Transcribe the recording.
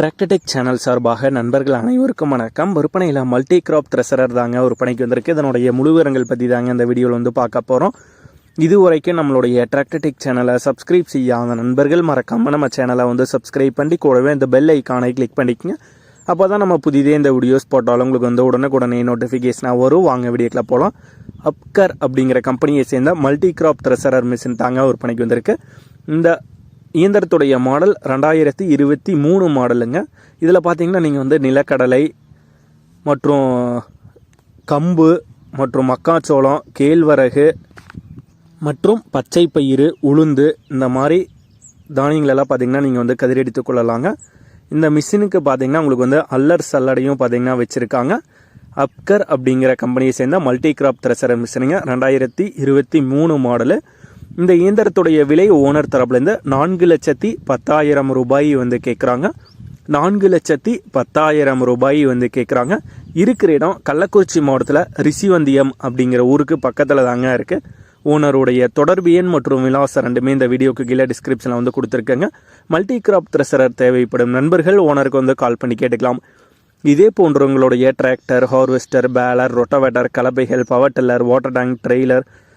டிராக்டடெக் channel சார்பாக நண்பர்கள் அனைவருக்கும் வணக்கம். விற்பனையில் மல்டி கிராப் த்ரெஷரர் தாங்க விற்பனைக்கு வந்திருக்கு. இதனுடைய முழுவிரங்கள் பற்றி தாங்க இந்த வீடியோவில் வந்து பார்க்க போகிறோம் இது வரைக்கும் நம்மளுடைய டிராக்டடெக் சேனலை சப்ஸ்கிரைப் செய்யாத நண்பர்கள் மறக்காமல் நம்ம சேனலை வந்து சப்ஸ்கிரைப் பண்ணி கூடவே இந்த பெல் ஐக்கானை கிளிக் பண்ணிக்கங்க. அப்போ தான் நம்ம புதிதே இந்த வீடியோஸ் போட்டாலும் உங்களுக்கு வந்து உடனுக்குடனே நோட்டிஃபிகேஷனாக வரும். வாங்க வீடியோக்குள்ள போகலாம் அப்கர் அப்படிங்கிற கம்பெனியை சேர்ந்த மல்டி கிராப் த்ரெஷரர் மிஷின் தாங்க விற்பனைக்கு வந்திருக்கு. இந்த இயந்திரத்துடைய மாடல் ரெண்டாயிரத்தி இருபத்தி மூணு மாடலுங்க இதில் பார்த்தீங்கன்னா நீங்கள் வந்து நிலக்கடலை மற்றும் கம்பு மற்றும் மக்காச்சோளம் கேழ்வரகு மற்றும் பச்சை பயிறு உளுந்து இந்த மாதிரி தானியங்களெல்லாம் பார்த்தீங்கன்னா நீங்கள் வந்து கதிரெடுத்து கொள்ளலாங்க. இந்த மிஷினுக்கு பார்த்தீங்கன்னா உங்களுக்கு வந்து அல்லர் சல்லடையும் பார்த்தீங்கன்னா வச்சுருக்காங்க. அப்கர் அப்படிங்கிற கம்பெனியை சேர்ந்த மல்டி கிராப் திரசர மிஷினுங்க. ரெண்டாயிரத்தி இருபத்தி மூணு மாடலு இந்த இயந்திரத்துடைய விலை ஓனர் தரப்புலேருந்து நான்கு லட்சத்தி பத்தாயிரம் ரூபாய் வந்து கேட்குறாங்க நான்கு லட்சத்தி பத்தாயிரம் ரூபாய் வந்து கேட்குறாங்க இருக்கிற இடம் கள்ளக்குறிச்சி மாவட்டத்தில் ரிசிவந்தியம் அப்படிங்கிற ஊருக்கு பக்கத்தில் தாங்க இருக்குது ஓனருடைய தொடர்பு எண் மற்றும் விலாசம் ரெண்டுமே இந்த வீடியோக்கு கீழே டிஸ்கிரிப்ஷனில் வந்து கொடுத்துருக்கேங்க. மல்டி கிராப் த்ரெசரர் தேவைப்படும் நண்பர்கள் ஓனருக்கு வந்து கால் பண்ணி கேட்டுக்கலாம். இதே போன்றவங்களுடைய tractor harvester baler rotavator கலப்பைகள் power tiller water tank trailer